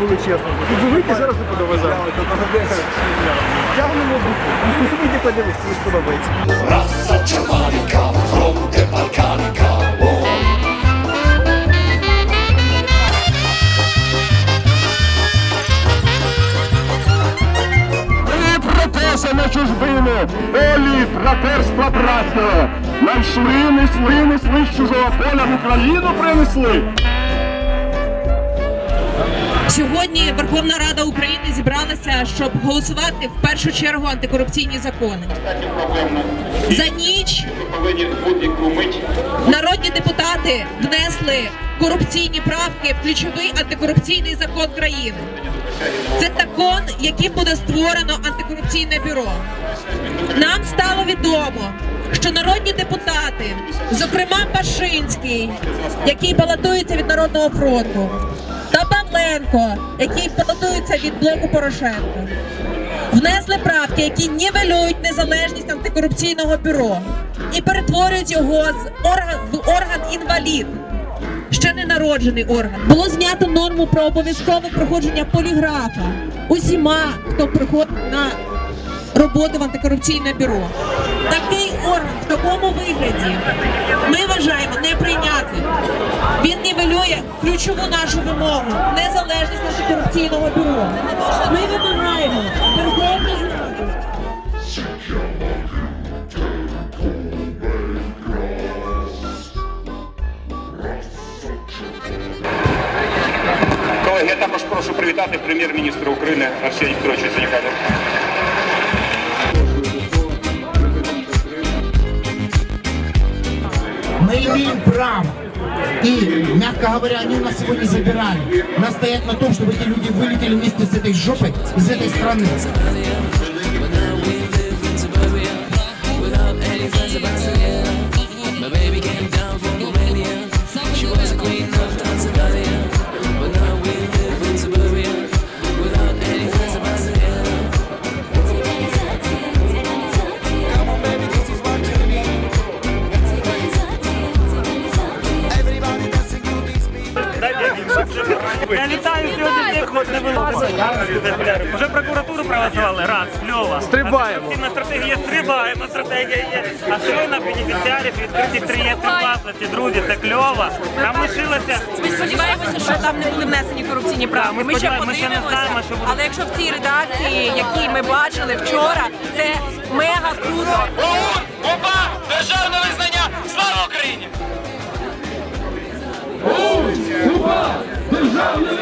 величезну. Тут ви вийти зараз не подивиться. Тягнемо руку. Вийди подивись, тобі сподобається. Раса Черманіка, фронте Балканіка. На чужбину, полі братерства братства. Нам шли, несли, несли з чужого поля в Україну принесли. Сьогодні Верховна Рада України зібралася, щоб голосувати в першу чергу антикорупційні закони. За ніч народні депутати внесли корупційні правки в ключовий антикорупційний закон країни. Це закон, яким буде створено антикорупційне бюро. Нам стало відомо, що народні депутати, зокрема Пашинський, який балотується від Народного фронту, Павленко, який балотується від блоку Порошенка, внесли правки, які нівелюють незалежність антикорупційного бюро і перетворюють його з орган в орган інвалід. Ще не народжений орган. Було знято норму про обов'язкове проходження поліграфа усіма, хто приходить на роботу в антикорупційне бюро. Такий орган в такому вигляді ми вважаємо неприйнятним. Він нівелює ключову нашу вимогу незалежність антикорупційного бюро. Ми вимагаємо Верховну Раду Колеги, я також прошу привітати прем'єр-міністра України Арсенія Петровича Синікаля. Мы имеем право. И, мягко говоря, они у нас сегодня забирали. Настоять на том, чтобы эти люди вылетели вместе с этой жопой из этой страны. Я вітаю сьогодні всіх, хто не вилазить. Вже прокуратуру проголосували, раз, кльово. Стрибаємо. На стратегія стрибаємо, стратегія є. А що на бенефіціарів відкритих реєстрів власності, друзі, це кльово. Нам лишилося Ми сподіваємося, що там не були внесені корупційні правки. ми ще подивимося. Але якщо в цій редакції, які ми бачили вчора, це мега круто. Опа! Державне визнання! Слава Україні!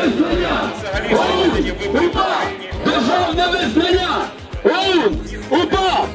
визнання! ОУН! УПА! Державне визнання! ОУН! УПА!